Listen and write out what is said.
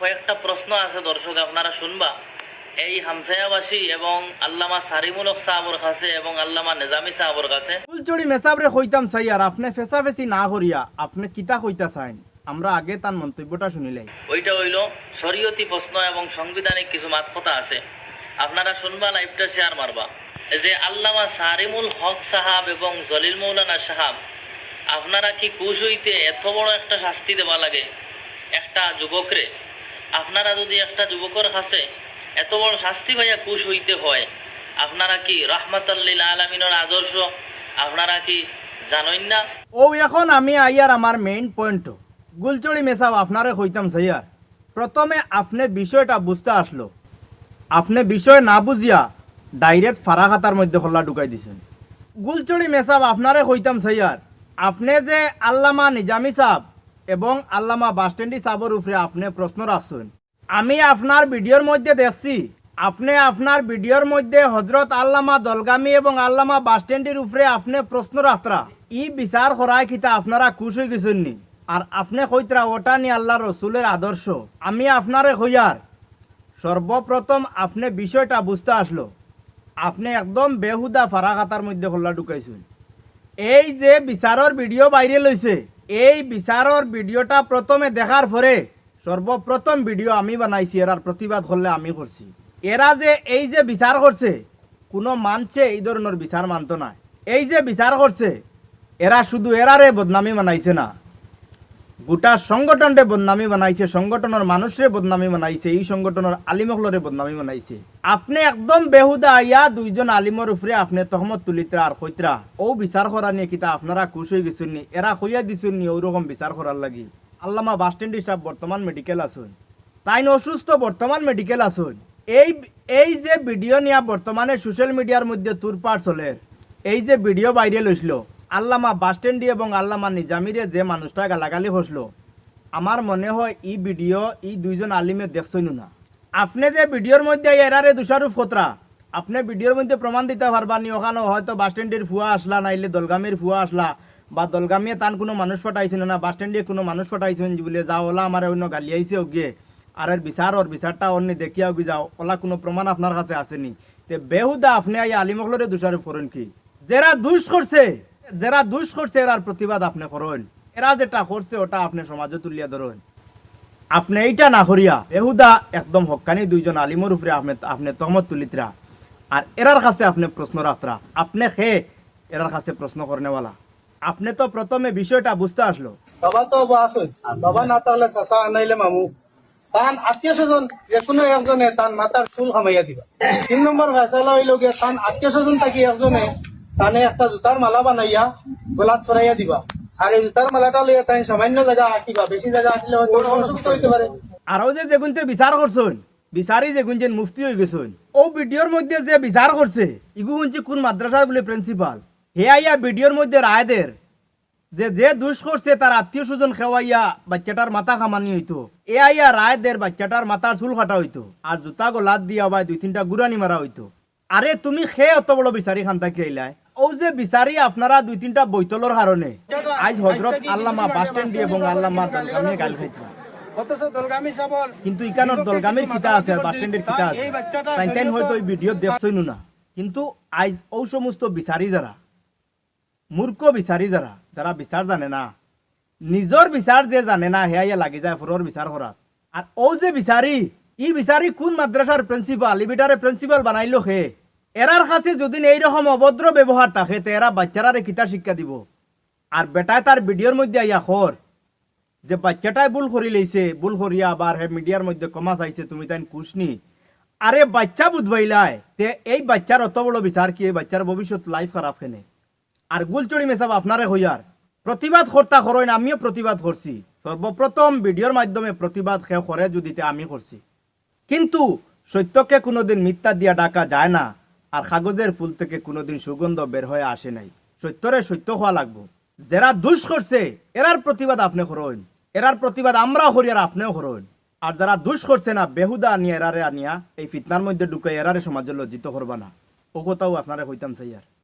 কয়েকটা প্রশ্ন আছে দর্শক আপনারা শুনবা। এই হামসায়াবাসী এবং আল্লামা সারিমুল হক সাহাবর কাছে এবং আল্লামা নিজামি সাহাবর কাছে। ফুলচুরি মেসাবরে কইতাম চাই আর আপনি ফেসাফেসি না করিয়া আপনি কিতা কইতা চাইন আমরা আগে তার মন্তব্যটা শুনিলাই ওইটা হইল শরীয়তি প্রশ্ন এবং সাংবিধানিক কিছু মাত কথা আছে। আপনারা শুনবা লাইভটা শেয়ার মারবা। এই যে আল্লামা সারিমুল হক সাহাব এবং জলিল মৌলানা সাহাব আপনারা কি কুশ হইতে এত বড় একটা শাস্তি দেওয়া লাগে? একটা যুবকরে আপনারা যদি একটা যুবকের কাছে এত বড় শাস্তি ভাইয়া কুশ হইতে হয়, আপনারা কি রহমতাল্লিল আলমিনের আদর্শ? আপনারা কি জানেন না? ও, এখন আমি আইয়ার আমার মেইন পয়েন্ট গুলচড়ি মেসাব, আপনারে কইতাম সাইয়ার প্রথমে আপনি বিষয়টা বুঝতে আসলো। আপনি বিষয় না বুঝিয়া ডাইরেক্ট ফারাখাতার মধ্যে হল্লা ঢুকাই দিছেন। গুলচড়ি মেসাব, আপনারে কইতাম সাইয়ার আপনি যে আল্লামা নিজামি সাহ এবং আল্লামা বাসস্ট্যান্ডি সাহর উপরে আপনি প্রশ্ন রাখছেন। আমি আপনার ভিডিওর মধ্যে দেখছি, আপনি আপনার ভিডিওর মধ্যে হজরত আল্লামা দলগামী এবং আল্লামা বাসস্ট্যান্ডের উপরে আপনি প্রশ্ন রাখতরা ই বিচার করায় কিতা আপনারা খুশ হয়ে গেছেন নি আর আপনি কইতরা, ওটা নি আল্লাহ রসুলের আদর্শ। আমি আপনারে কইয়ার, সর্বপ্রথম আপনি বিষয়টা বুঝতে আসলো। আপনি একদম বেহুদা ফারাখাতার মধ্যে হল্লা ঢুকাইছেন। এই যে বিচারর ভিডিও বাইরে লইছে এই বিচারর ভিডিওটা প্রথমে দেখার পরে সর্বপ্রথম ভিডিও আমি বানাইছি এরার প্রতিবাদ করলে আমি করছি এরা যে এই যে বিচার করছে কোনো মানছে এই ধরনের বিচার মানতো না এই যে বিচার করছে এরা শুধু এরারে বদনামি মানাইছে না। গোটা সংগঠনরে বদনামি বানাইছে সংগঠনের মানুষরে বদনামি বানাইছে, এই সংগঠনের আলিমকলরে বদনামি বানাইছে। আপনি একদম বেহুদা আইয়া, দুইজন আলিমর উপরে আপনি তহমত তুলিতরা আর কইতরা ও বিচার করা নিয়ে কিতা আপনারা খুশ হয়ে গেছেন নি এরা কইয়া দিছেন নি ওরকম বিচার করার লাগি। আল্লামা বাস স্ট্যান্ড হিসাব বর্তমান মেডিকেল আসুন তাই অসুস্থ বর্তমান মেডিকেল আসুন এই এই যে ভিডিও নিয়া বর্তমানে সোশ্যাল মিডিয়ার মধ্যে তুরপার চলে। এই যে ভিডিও বাইরে লইছিল আল্লামা বাসস্ট্যান্ডি এবং আল্লামা নিজামিরে যে মানুষটা গালাগালি হসলো, আমার মনে হয় ই ভিডিও ই দুইজন আলিমে দেখছই না। আপনি যে ভিডিওর মধ্যে এরারে দুষারূপ খতরা আপনি ভিডিওর মধ্যে প্রমাণ দিতে পারবা নি ওখানে হয়তো বাসস্ট্যান্ডের ফুয়া আসলা, নাইলে দলগামের ফুয়া আসলা, বা দলগামিয়ে তান কোনো মানুষ ফটাইছিল না বাসস্ট্যান্ডে কোনো মানুষ ফটাইছেন বলে যা ওলা আমার অন্য গালি আইছে ওগে আর এর বিচার, ওর বিচারটা অন্য দেখিয়া ওগি যাও, ওলা কোনো প্রমাণ আপনার কাছে আসেনি। তে বেহুদা আপনি আই আলিমকলরে দোষারোপ করেন কি? যারা দুষ করছে যারা দুষ করছে, এরার প্রতিবাদ আপনি করেন। এরা যেটা করছে, ওটা আপনি সমাজে তুলিয়া ধরেন। আপনি এইটা না করিয়া বেহুদা একদম হক্কানি দুইজন আলিমর উপরে আপনি আপনি তহমত তুলিতরা। আর এরার কাছে আপনি প্রশ্ন রাখতরা আপনি খে, এরার কাছে প্রশ্ন করনেওয়ালা। আপনি তো প্রথমে বিষয়টা বুঝতে আসলো। বাবা তো বাবা না তাহলে চাচা আনাইলে মামু। তান আত্মীয় স্বজন যে কোনো একজনে মাতার চুল দিবা। তিন নম্বর ফেসলা হইল গিয়ে তান আত্মীয় স্বজন থাকি একজনে তানে একটা জুতার মালা বানাইয়া গোলাত ছড়াইয়া দিবা। আর এই জুতার মালাটা লইয়া তাই সামান্য জায়গা আঁকিবা বেশি জায়গা আঁকিলে অসুস্থ হইতে পারে। আরও যে যেগুনতে বিচার করছেন বিচারি যে মুফতি হয়ে গেছেন ও ভিডিওর মধ্যে যে বিচার করছে ইগু হচ্ছে কোন মাদ্রাসার বলে প্রিন্সিপাল হে আইয়া ভিডিওর মধ্যে রায়দের যে যে দুষ করছে তার আত্মীয় স্বজন খেওয়াইয়া বাচ্চাটার মাথা খামানি হইতো। এ আইয়া রায়দের বাচ্চাটার মাথার চুল কাটা হইতো। আর জুতা গোলাত দিয়া বা দুই তিনটা গুড়ানি মারা হইতো। আরে তুমি খে অত বড় বিচারি খান থাকি আইলাই ও যে বিচারি আপনারা দুই তিনটা বৈতলর কারণে আজ হজরত আল্লামা বাস স্ট্যান্ড এবং আল্লামা দলগামে গাল সাবর কিন্তু ইকানোর দলগামের কিতা আছে আর বাস স্ট্যান্ডের কিতা আছে। তাই তাই হয়তো ওই ভিডিও দেখছই না। কিন্তু আজ ও সমস্ত বিচারি যারা মূর্খ বিচারি যারা যারা বিচার জানে না। নিজর বিচার যে জানে না হেয়া লাগি যায় ফরর বিচার করা আর ও যে বিচারি ই বিচারি কোন মাদ্রাসার প্রিন্সিপাল ইবিটারে প্রিন্সিপাল বানাইলো হে। এরার কাছে যদি এইরকম অভদ্র ব্যবহার থাকে, তে এরা বাচ্চারারে কিতা শিক্ষা দিব? আর বেটায় তার ভিডিওর মধ্যে আইয়া খর, যে বাচ্চাটাই ভুল করি লইছে ভুল করিয়া আবার হে মিডিয়ার মধ্যে কমা চাইছে, তুমি তাই কুশনি আরে বাচ্চা বুধবাইলাই, তে এই বাচ্চার অত বড় বিচার কি? এই বাচ্চার ভবিষ্যৎ লাইফ খারাপ কেনে? আর গুলচড়ি মেসাব আপনারে হইয়ার প্রতিবাদ কর্তা করেন আমিও প্রতিবাদ করছি সর্বপ্রথম ভিডিওর মাধ্যমে প্রতিবাদ সে করে যদিতে আমি করছি কিন্তু সত্যকে কোনোদিন মিথ্যা দিয়া ডাকা যায় না। আর কাগজের ফুল থেকে কোনোদিন সুগন্ধ বের হয়ে আসে নাই। সত্যরে সত্য হওয়া লাগবো। যারা দুষ করছে, এরার প্রতিবাদ আপনি করুন। এরার প্রতিবাদ আমরাও করি আর আপনিও করুন। আর যারা দুষ করছে না, বেহুদা আনিয়া, এরারে আনিয়া, এই ফিতনার মধ্যে ঢুকে এরারে সমাজে লজ্জিত করবা না। ও কথাও আপনারা কইতাম, সাইয়ার।